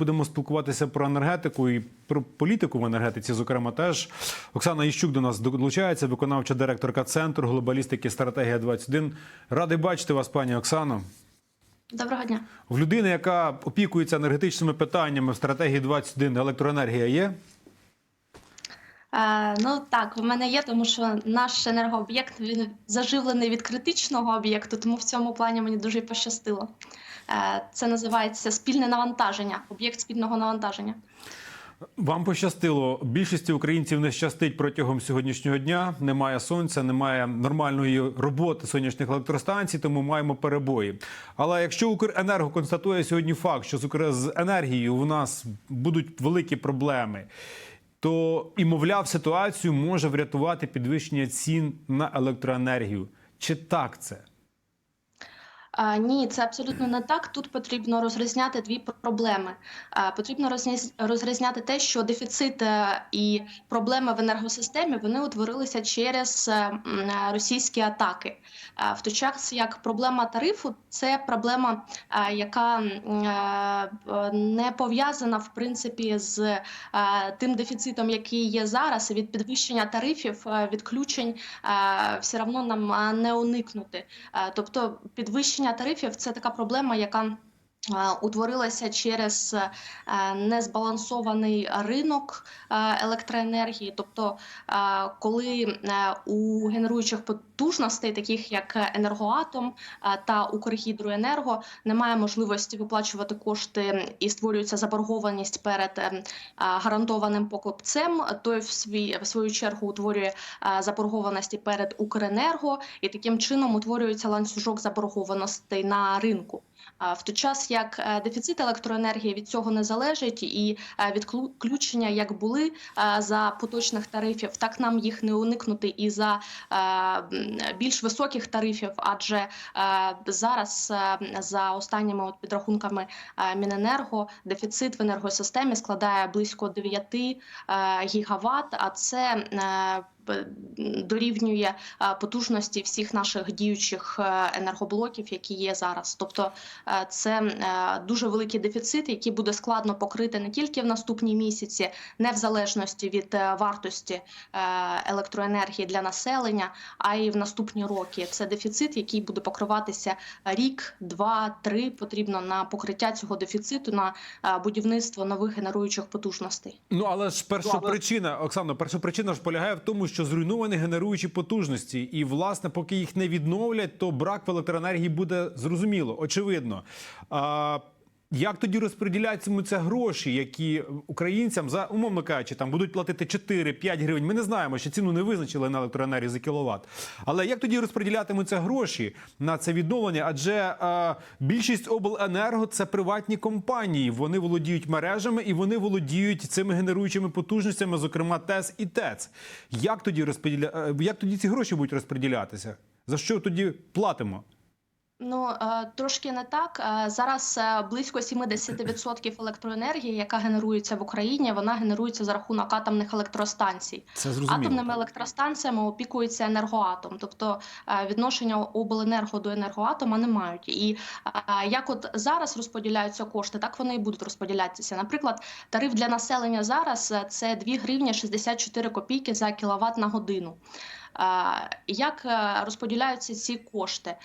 будемо спілкуватися про енергетику і про політику в енергетиці. Зокрема, теж Оксана Іщук до нас долучається, виконавча директорка центру глобалістики стратегія 21 Радий бачити вас, пані Оксано. Доброго дня. В людини, яка опікується енергетичними питаннями в стратегії 21 електроенергія є. Е, ну так, в мене є, тому що наш енергооб'єкт він заживлений від критичного об'єкту, тому в цьому плані мені дуже пощастило. Е, це називається спільне навантаження, об'єкт спільного навантаження. Вам пощастило. Більшості українців не щастить протягом сьогоднішнього дня. Немає сонця, немає нормальної роботи сонячних електростанцій, тому маємо перебої. Але якщо Укренерго констатує сьогодні факт, що з енергією у нас будуть великі проблеми, то і мовляв ситуацію може врятувати підвищення цін на електроенергію. Чи так це? А, ні, це абсолютно не так. Тут потрібно розрізняти дві проблеми. А, потрібно розріз- розрізняти те, що дефіцит е, і проблеми в енергосистемі вони утворилися через е, е, російські атаки. А, в той час як проблема тарифу це проблема, е, яка е, не пов'язана в принципі з е, тим дефіцитом, який є зараз. Від підвищення тарифів, відключень е, все одно нам не уникнути. Е, Тобто підвищення тарифів це така проблема, яка утворилася через е, незбалансований ринок е, електроенергії. Тобто, е, коли е, у генеруючих потужностей, таких як енергоатом е, та Укргідроенерго, немає можливості виплачувати кошти і створюється заборгованість перед е, е, гарантованим покупцем, той в свій в свою чергу утворює е, заборгованості перед Укренерго, і таким чином утворюється ланцюжок заборгованостей на ринку. В той час як е, дефіцит електроенергії від цього не залежить, і е, відключення як були е, за поточних тарифів, так нам їх не уникнути і за більш високих тарифів, адже зараз за останніми підрахунками Міненерго дефіцит в енергосистемі складає близько 9 е, гігават, а це дорівнює е, потужності всіх наших діючих е, енергоблоків, які є зараз. Тобто е, це дуже великий дефіцит, який буде складно покрити не тільки в наступні місяці, не в залежності від вартості електроенергії для населення, а й в наступні роки. Це дефіцит, який буде покриватися рік, два, три. Потрібно на покриття цього дефіциту на будівництво нових генеруючих потужностей. Ну але ж перша причина, Оксано, перша причина ж полягає в тому, що зруйновані генеруючі потужності, і власне, поки їх не відновлять, то брак в електроенергії буде зрозуміло, очевидно. Як тоді розподілятимуться гроші, які українцям за умовно кажучи, там будуть платити 4-5 гривень? Ми не знаємо, що ціну не визначили на електроенергію за кіловат. Але як тоді розподілятимуться гроші на це відновлення? Адже е, більшість обленерго це приватні компанії. Вони володіють мережами і вони володіють цими генеруючими потужностями, зокрема ТЕС і ТЕЦ. Як тоді розподіля... е, як тоді ці гроші будуть розподілятися? За що тоді платимо? Ну е, трошки не так. Е, Зараз е, близько 70% електроенергії, яка генерується в Україні, вона генерується за рахунок атомних електростанцій. Це зрозуміло. Атомними електростанціями опікується енергоатом, тобто відношення обленерго до енергоатома не мають. І як от зараз розподіляються кошти, так вони і будуть розподілятися. Наприклад, тариф для населення зараз це 2 гривні 64 копійки за кіловат на годину. Як е, розподіляються ці кошти?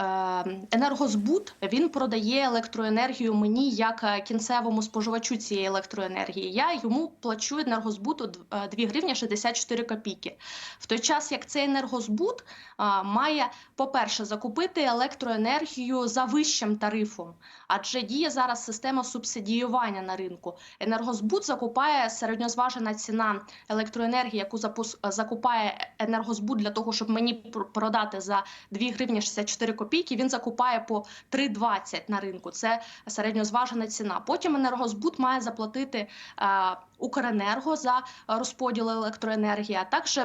Е, Енергозбут він продає електроенергію мені як е, кінцевому споживачу цієї електроенергії. Я йому плачу енергозбуту д- е, 2 гривні 64 копійки. В той час як цей енергозбут має, по-перше, закупити електроенергію за вищим тарифом, адже діє зараз система субсидіювання на ринку. Енергозбут закупає середньозважена ціна електроенергії, яку закупає енергозбут для того, щоб мені продати за 2 гривні 64 копійки. Він закупає по 3,20 на ринку. Це середньозважена ціна. Потім енергозбут має заплатити е, Укренерго за розподіл електроенергії, а також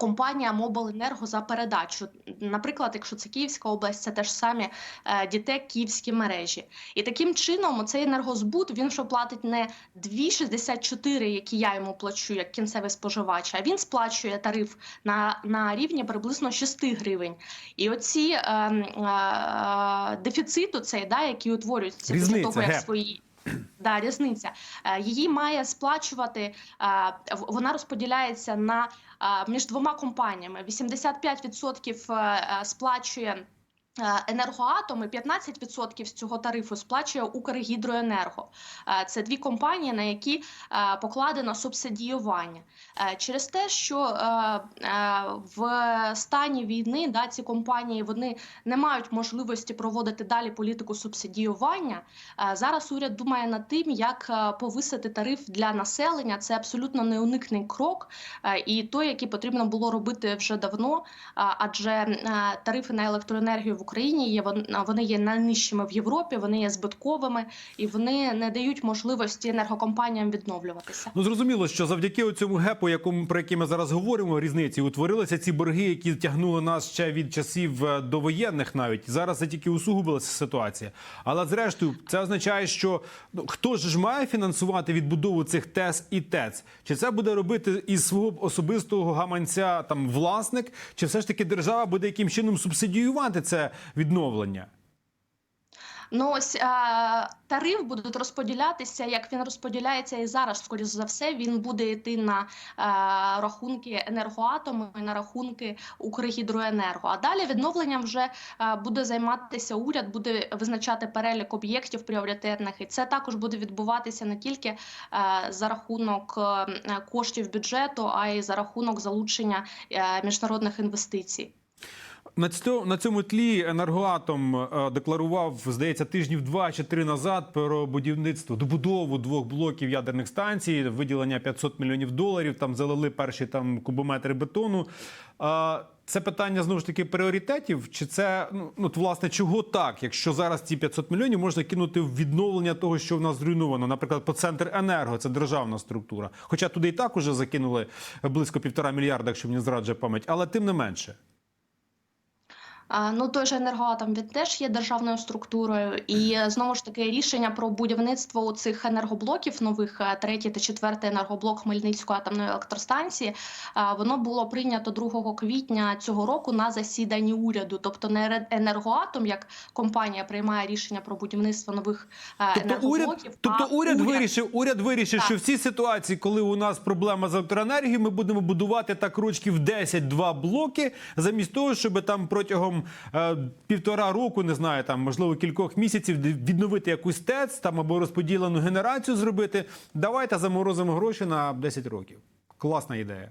Компанія Мобленерго за передачу, наприклад, якщо це Київська область, це теж самі е, дітек київські мережі. І таким чином цей енергозбут він вже платить не 2,64, які я йому плачу як кінцевий споживач, а він сплачує тариф на, на рівні приблизно 6 гривень. І оці е, е, дефіциту цей, да, який утворюється Різниця, після того, як свої Да, різниця. Е, Її має сплачувати. е, Вона розподіляється на між двома компаніями. 85% е, е, сплачує. Е, Енергоатом і 15% з цього тарифу сплачує Укргідроенерго. Е, Це дві компанії, на які е, покладено субсидіювання. Через те, що в стані війни да, ці компанії вони не мають можливості проводити далі політику субсидіювання. Зараз уряд думає над тим, як повисити тариф для населення. Це абсолютно неуникний крок, і той, який потрібно було робити вже давно. Адже тарифи на електроенергію в Україні є вон- вони є найнижчими в Європі, вони є збитковими і вони не дають можливості енергокомпаніям відновлюватися. Ну зрозуміло, що завдяки цьому гепу, якому про який ми зараз говоримо, різниці утворилися ці борги, які тягнули нас ще від часів е, довоєнних, навіть зараз це тільки усугубилася ситуація. Але зрештою, це означає, що ну хто ж має фінансувати відбудову цих ТЕС і ТЕЦ? Чи це буде робити із свого особистого гаманця там власник, чи все ж таки держава буде яким чином субсидіювати це відновлення? Ну ось е, тариф буде розподілятися, як він розподіляється і зараз. Скоріше за все, він буде йти на е, рахунки енергоатому і на рахунки Укргідроенерго. А далі відновленням вже е, буде займатися уряд, буде визначати перелік об'єктів пріоритетних, і це також буде відбуватися не тільки е, за рахунок коштів бюджету, а й за рахунок залучення е, міжнародних інвестицій. На цьому, на цьому тлі енергоатом е, декларував, здається, тижнів два чи три назад про будівництво добудову двох блоків ядерних станцій, виділення 500 мільйонів доларів. Там залили перші там кубометри бетону. Це питання знову ж таки пріоритетів. Чи це ну ну, от, власне чого так? Якщо зараз ці 500 мільйонів можна кинути в відновлення того, що в нас зруйновано, наприклад, по центр енерго, це державна структура. Хоча туди і так уже закинули близько півтора мільярда, якщо мені зраджує пам'ять, але тим не менше. Ну, той же енергоатом він теж є державною структурою, і знову ж таки рішення про будівництво цих енергоблоків нових е, третій та четвертий енергоблок Хмельницької атомної електростанції. Воно було прийнято 2 квітня цього року на засіданні уряду. Тобто не енергоатом, як компанія приймає рішення про будівництво нових е, Тобто енергоблоків. уряд, тобто а уряд вирішив, уряд вирішив, Так. що в цій ситуації, коли у нас проблема з електроенергією, ми будемо будувати так рочків 10-2 блоки, замість того, щоб там протягом е, півтора року, не знаю, там можливо кількох місяців відновити якусь ТЕЦ там або розподілену генерацію зробити. Давайте заморозимо гроші на 10 років. Класна ідея.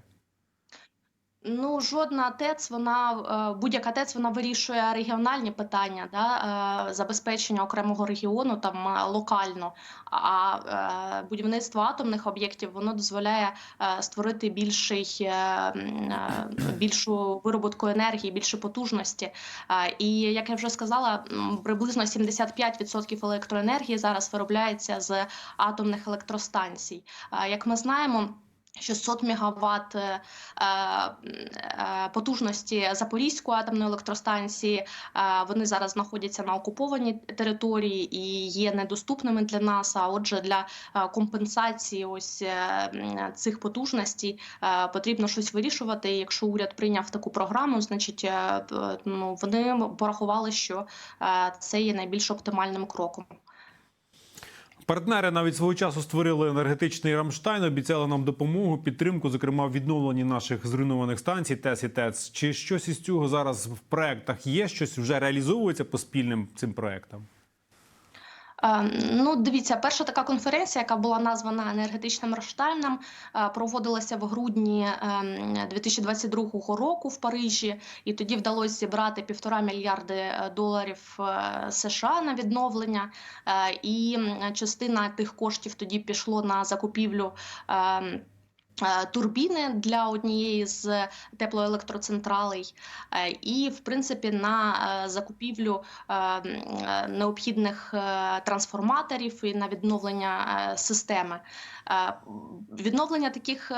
Ну, жодна ТЕЦ, вона е, будь-яка ТЕЦ вона вирішує регіональні питання, да, е, забезпечення окремого регіону там е, локально. А будівництво атомних об'єктів воно дозволяє створити більший, більшу вироботку енергії, більше потужності. І як я вже сказала, приблизно 75% електроенергії зараз виробляється з атомних електростанцій. Як ми знаємо. 600 мегаватт е, е, потужності Запорізької атомної електростанції. е, Вони зараз знаходяться на окупованій території і є недоступними для нас. А отже, для е, компенсації ось е, цих потужностей е, потрібно щось вирішувати. Якщо уряд прийняв таку програму, значить е, ну, вони порахували, що е, це є найбільш оптимальним кроком. Партнери навіть свого часу створили енергетичний Рамштайн, обіцяли нам допомогу, підтримку, зокрема в відновленні наших зруйнованих станцій ТЕС і ТЕЦ. Чи щось із цього зараз в проектах є? Щось вже реалізовується по спільним цим проектам? Е, Ну, дивіться, перша така конференція, яка була названа енергетичним Рамштайном, е, проводилася в грудні ем, 2022 року в Парижі, і тоді вдалося зібрати півтора мільярди е, доларів США на відновлення. І частина тих коштів тоді пішло на закупівлю. Е, Турбіни для однієї з теплоелектроцентралей, е, і в принципі на е, закупівлю необхідних трансформаторів і на відновлення системи. Відновлення таких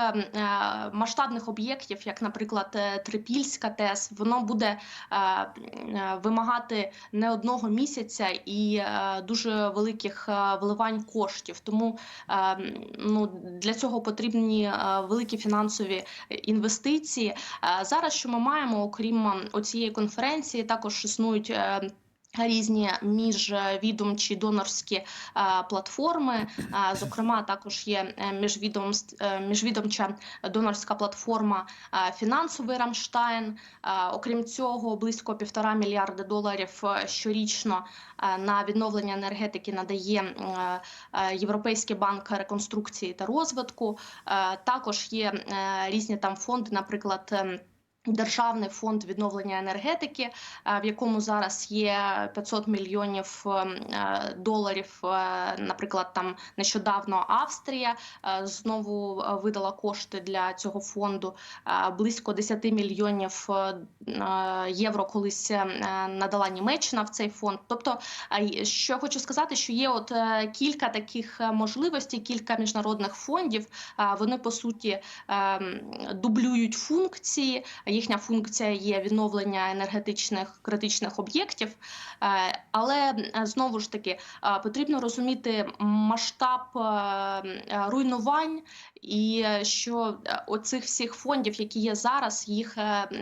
масштабних об'єктів, як, наприклад, Трипільська ТЕС, воно буде вимагати не одного місяця і дуже великих вливань коштів. Тому ну, для цього потрібні великі фінансові інвестиції. Е, Зараз що ми маємо, окрім цієї конференції, також існують. Різні міжвідомчі донорські е, платформи, Е, зокрема, також є е, міжвідомст- е, міжвідомча донорська платформа фінансовий Рамштайн. Окрім цього, близько півтора мільярда доларів щорічно на відновлення енергетики надає Європейський банк реконструкції та розвитку. Також є різні там фонди, наприклад. Ем, Державний фонд відновлення енергетики, е, в якому зараз є 500 мільйонів е, доларів. Е, Наприклад, там нещодавно Австрія знову видала кошти для цього фонду. Близько 10 мільйонів євро колись надала Німеччина в цей фонд. Тобто, що я хочу сказати, що є от кілька таких можливостей, кілька міжнародних фондів. Вони по суті е, дублюють функції. Їхня функція є відновлення енергетичних критичних об'єктів, Е, але е, знову ж таки е, потрібно розуміти масштаб руйнувань, і що оцих всіх фондів, які є зараз, їх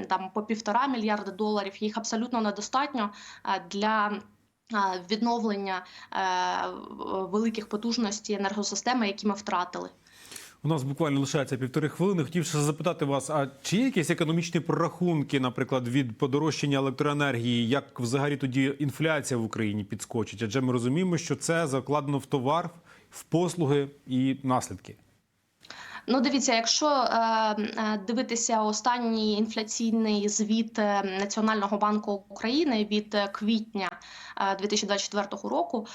там по півтора мільярда доларів, їх абсолютно недостатньо для. Відновлення великих потужностей енергосистеми, які ми втратили. У нас буквально лишається півтори хвилини. Хотів ще запитати вас: а чи є якісь економічні прорахунки, наприклад, від подорожчання електроенергії, як взагалі тоді інфляція в Україні підскочить? Адже ми розуміємо, що це закладено в товар, в послуги і наслідки. Ну, дивіться, якщо е, е, дивитися останній інфляційний звіт е, Національного банку України від квітня е, 2024 року,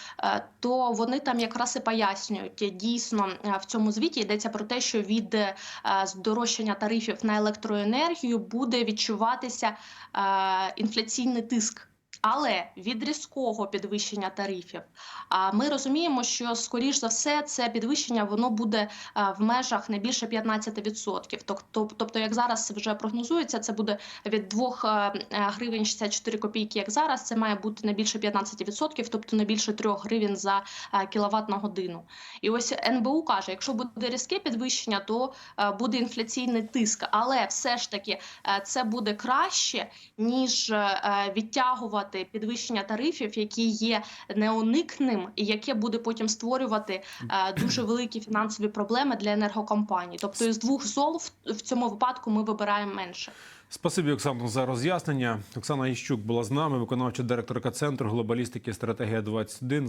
то вони там якраз і пояснюють дійсно в цьому звіті йдеться про те, що від здорожчання тарифів на електроенергію буде відчуватися інфляційний тиск. Але від різкого підвищення тарифів а ми розуміємо, що скоріш за все це підвищення воно буде в межах не більше 15%. Тобто, як зараз вже прогнозується, це буде від 2 е, гривень 64 копійки, як зараз, це має бути не більше 15%, тобто не більше 3 гривень за е, кіловат на годину. І ось НБУ каже, якщо буде різке підвищення, то е, буде інфляційний тиск, але все ж таки е, це буде краще ніж е, відтягувати підвищення тарифів, які є неуникним і яке буде потім створювати е, дуже великі фінансові проблеми для енергокомпаній. Тобто із двох зол в, цьому випадку ми вибираємо менше. Спасибі, Оксано, за роз'яснення. Оксана Іщук була з нами, виконавча директорка центру глобалістики стратегія 21